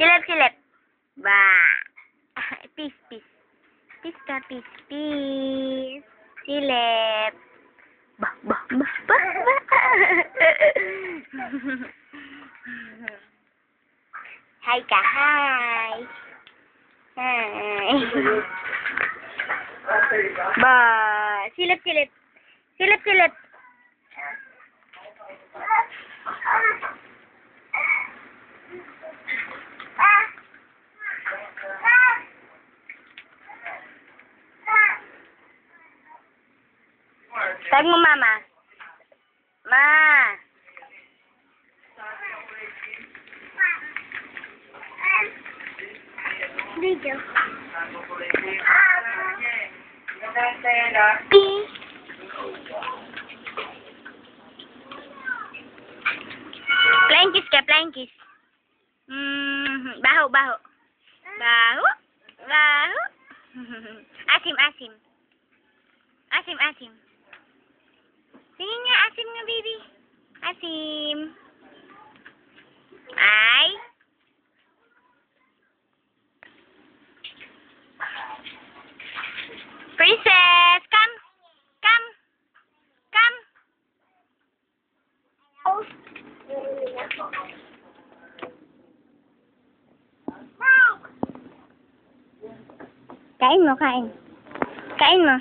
Silip, silip. Ba. Peace, peace. Peace ka, peace, peace. Silip. Ba, ba, ba, ba, ba. Hi ka, hi. Hi. ba. Silip, silip. Silip, silip. Tag mo, mama. Ma. Video. Flying kiss ka, flying kiss. Mm, baho, baho. Baho, baho. asim, asim. Asim, asim. Tingin nga, asim nga, baby. Asim. Ay. Princess, come. Come. Come. Kain mo, kain. Kain mo.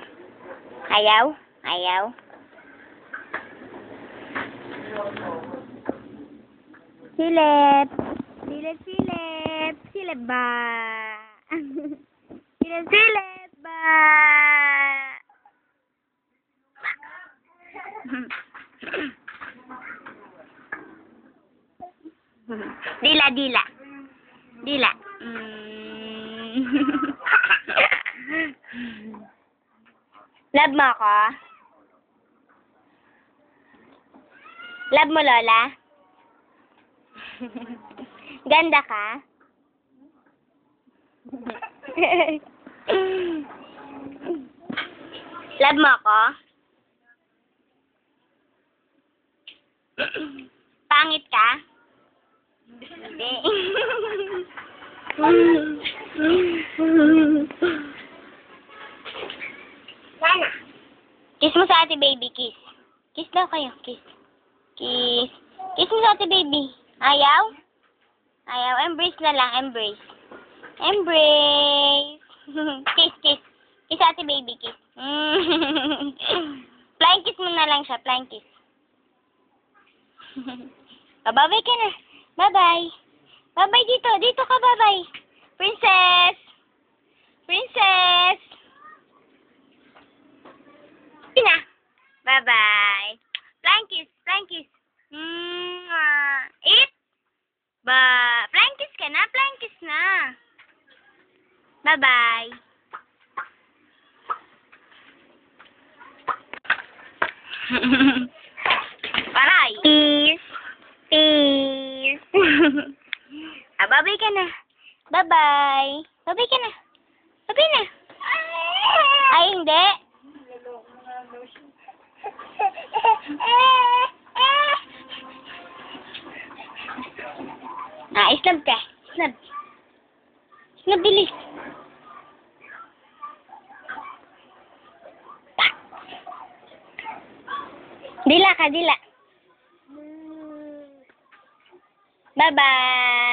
Ayaw? Ayaw? Silip. Silip, silip. Silip ba? silip, silip ba? dila, dila. Dila. Mm. Love mo ako? Love mo, Lola? Ganda ka? Love mo ako? Pangit ka? Hindi. Nana. Kiss mo sa ate baby, kiss. Kiss daw kayo, kiss. Kiss. Kiss mo sa ate baby. Ayaw? Ayaw. Embrace na lang, embrace. Embrace. kiss, kiss. Kiss ate baby, kiss. Flying kiss mo na lang siya, flying kiss. bye-bye ka na. Bye-bye. Bye-bye dito. Dito ka, bye-bye. Princess. Princess. Sige na. Bye-bye. Flying kiss, flying kiss. Mwah. Eat. Ba, flying kiss ka na. Bye-bye. Paray. Peace. Peace. ah, bye-bye ka na. Bye-bye. Bye-bye ka na. Bye-bye na. Ay, hindi. Ah, snub ka. Snub. Snub, bilis. Dila ka, dila. Bye-bye.